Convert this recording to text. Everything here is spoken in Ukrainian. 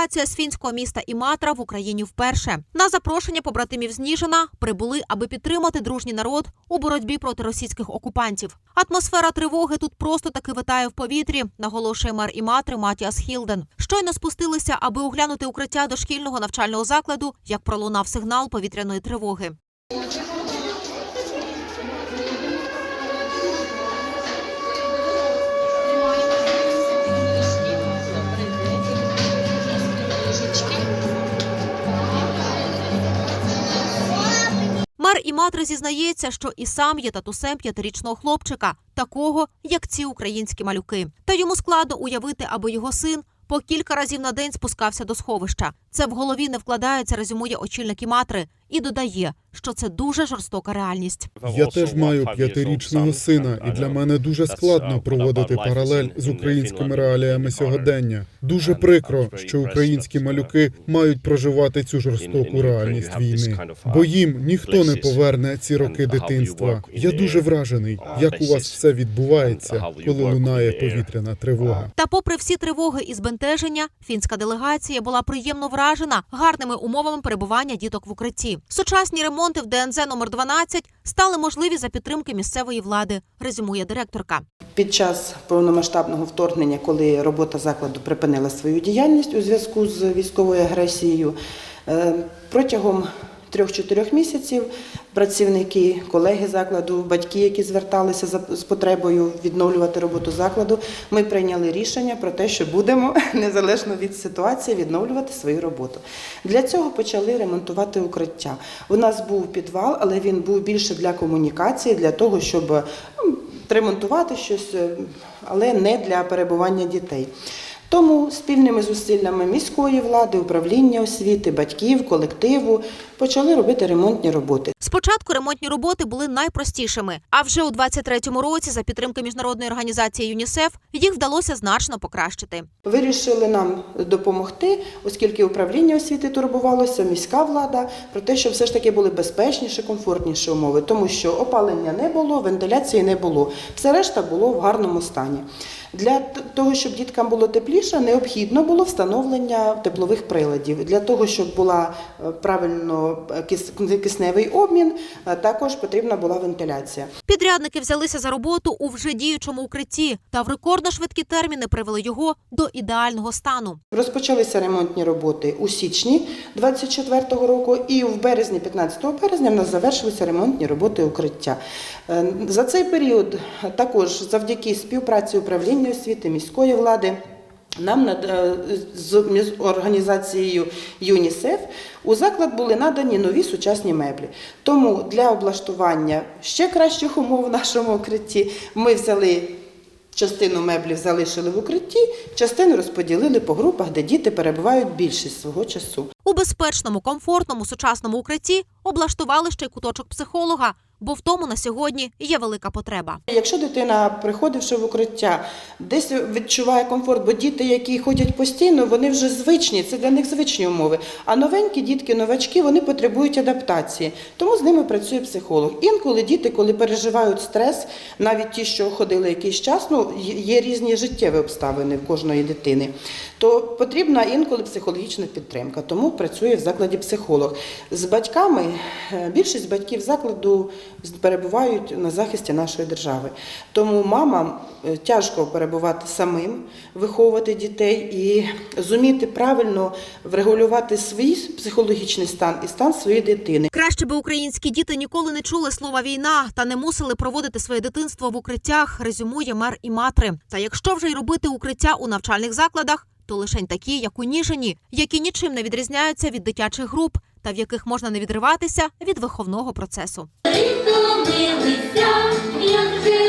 делегація з фінського міста Іматра в Україні вперше. На запрошення побратимів з Ніжина прибули, аби підтримати дружній народ у боротьбі проти російських окупантів. Атмосфера тривоги тут просто таки витає в повітрі, наголошує мер Іматри Матіас Хілден. Щойно спустилися, аби оглянути укриття дошкільного навчального закладу, як пролунав сигнал повітряної тривоги. Іматри зізнається, що і сам є татусем п'ятирічного хлопчика, такого як ці українські малюки. Та йому складно уявити, аби його син по кілька разів на день спускався до сховища. Це в голові не вкладається, резюмує очільник Іматри, і додає, що це дуже жорстока реальність. Я теж маю п'ятирічного сина, і для мене дуже складно проводити паралель з українськими реаліями сьогодення. Дуже прикро, що українські малюки мають проживати цю жорстоку реальність війни, бо їм ніхто не поверне ці роки дитинства. Я дуже вражений, як у вас все відбувається, коли лунає повітряна тривога. Та, попри всі тривоги і збентеження, фінська делегація була приємно вражена гарними умовами перебування діток в укритті. Сучасні ремонти в ДНЗ номер 12 стали можливі за підтримки місцевої влади, резюмує директорка. Під час повномасштабного вторгнення, коли робота закладу припинила свою діяльність у зв'язку з військовою агресією, е, протягом трьох-чотирьох місяців працівники, колеги закладу, батьки, які зверталися з потребою відновлювати роботу закладу, ми прийняли рішення про те, що будемо незалежно від ситуації відновлювати свою роботу. Для цього почали ремонтувати укриття. У нас був підвал, але він був більше для комунікації, для того, щоб ну, ремонтувати щось, е, але не для перебування дітей. Тому спільними зусиллями міської влади, управління освіти, батьків, колективу почали робити ремонтні роботи. Спочатку ремонтні роботи були найпростішими, а вже у 23-му році, за підтримки міжнародної організації ЮНІСЕФ, їх вдалося значно покращити. Вирішили нам допомогти, оскільки управління освіти турбувалося, міська влада про те, щоб все ж таки були безпечніші, комфортніші умови, тому що опалення не було, вентиляції не було. Все решта було в гарному стані. Для того, щоб діткам було тепліше, необхідно було встановлення теплових приладів. Для того, щоб була е, правильно е, кисневий обмін, е, також потрібна була вентиляція. Підрядники взялися за роботу у вже діючому укритті та в рекордно швидкі терміни привели його до ідеального стану. Розпочалися ремонтні роботи у січні 24-го року, і в березні, 15 березня, в нас завершилися ремонтні роботи укриття. За цей період також завдяки співпраці управління освіти міської влади. Нам е, з організацією ЮНІСЕФ у заклад були надані нові сучасні меблі. Тому для облаштування ще кращих умов в нашому укритті ми взяли Частину меблів залишили в укритті, частину розподілили по групах, де діти перебувають більшість свого часу. У безпечному, комфортному, сучасному укритті облаштували ще й куточок психолога, бо в тому на сьогодні є велика потреба. Якщо дитина, приходивши в укриття, десь відчуває комфорт, бо діти, які ходять постійно, вони вже звичні, це для них звичні умови. А новенькі дітки, новачки, вони потребують адаптації. Тому з ними працює психолог. Інколи діти, коли переживають стрес, навіть ті, що ходили якийсь час, ну є різні життєві обставини в кожної дитини, то потрібна інколи психологічна підтримка. Тому працює в закладі психолог. З батьками е, більшість батьків закладу перебувають на захисті нашої держави. Тому мамам е, тяжко перебувати самим, виховувати дітей і зуміти правильно врегулювати свій психологічний стан і стан своєї дитини. Краще би українські діти ніколи не чули слова війна та не мусили проводити своє дитинство в укриттях, резюмує мер і матри. Та якщо вже й робити укриття у навчальних закладах, то лишень такі, як у Ніжині, які нічим не відрізняються від дитячих груп та в яких можна не відриватися від виховного процесу. Втомилися, як